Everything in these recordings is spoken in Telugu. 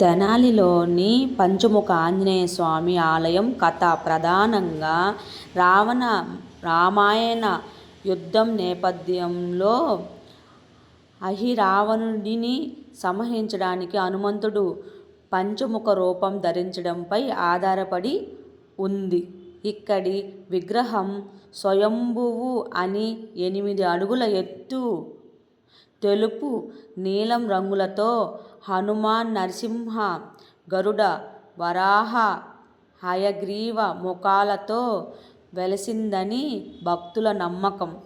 తెనాలిలోని పంచముఖ ఆంజనేయ స్వామి ఆలయం కథ ప్రధానంగా రావణ రామాయణ యుద్ధం నేపథ్యంలో అహిరావణుడిని సంహరించడానికి హనుమంతుడు పంచముఖ రూపం ధరించడంపై ఆధారపడి ఉంది. ఇక్కడి విగ్రహం స్వయంభువు అని ఎనిమిది అడుగుల ఎత్తు, తెలుపు, నీలం రంగులతో హనుమాన్, నరసింహ, గరుడ, వరాహ, హయగ్రీవ ముఖాలతో వెలసిందని భక్తుల నమ్మకం.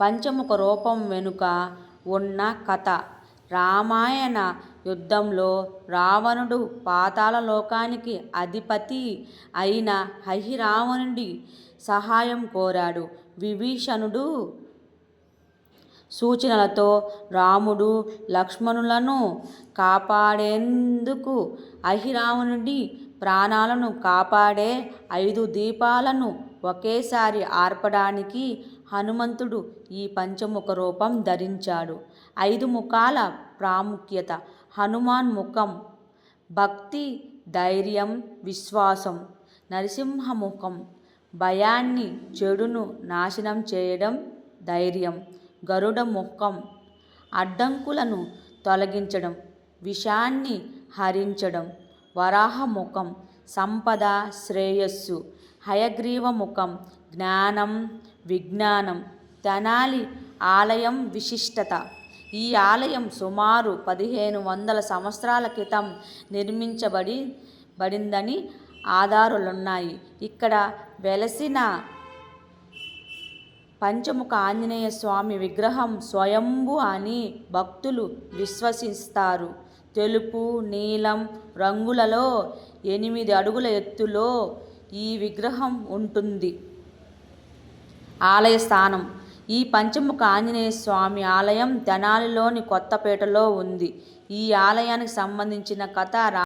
పంచముఖ రూపం వెనుక ఉన్న కథ రామాయణ యుద్ధంలో రావణుడు పాతాళ లోకానికి అధిపతి అయిన హహిరావణుడి సహాయం కోరాడు. విభీషణుడు సూచనలతో రాముడు, లక్ష్మణులను కాపాడేందుకు అహిరావణుడి ప్రాణాలను కాపాడే ఐదు దీపాలను ఒకేసారి ఆర్పడానికి హనుమంతుడు ఈ పంచముఖ రూపం ధరించాడు. ఐదు ముఖాల ప్రాముఖ్యత హనుమాన్ ముఖం భక్తి, ధైర్యం, విశ్వాసం. నరసింహ ముఖం భయాన్ని, చెడును నాశనం చేయడం, ధైర్యం. గరుడ ముఖం అడ్డంకులను తొలగించడం, విషాన్ని హరించడం. వరాహ ముఖం సంపద, శ్రేయస్సు. హయగ్రీవ ముఖం జ్ఞానం, విజ్ఞానం. తెనాలి ఆలయం విశిష్టత ఈ ఆలయం సుమారు పదిహేను వందల సంవత్సరాల క్రితం నిర్మించబడి బడిందని ఆధారులున్నాయి ఇక్కడ వెలసిన పంచముఖ ఆంజనేయ స్వామి విగ్రహం స్వయంభు అని భక్తులు విశ్వసిస్తారు. తెలుపు, నీలం రంగులలో ఎనిమిది అడుగుల ఎత్తులో ఈ విగ్రహం ఉంటుంది. ఆలయ స్థానం ఈ పంచముఖ ఆంజనేయ స్వామి ఆలయం తెనాలిలోని కొత్తపేటలో ఉంది. ఈ ఆలయానికి సంబంధించిన కథ రా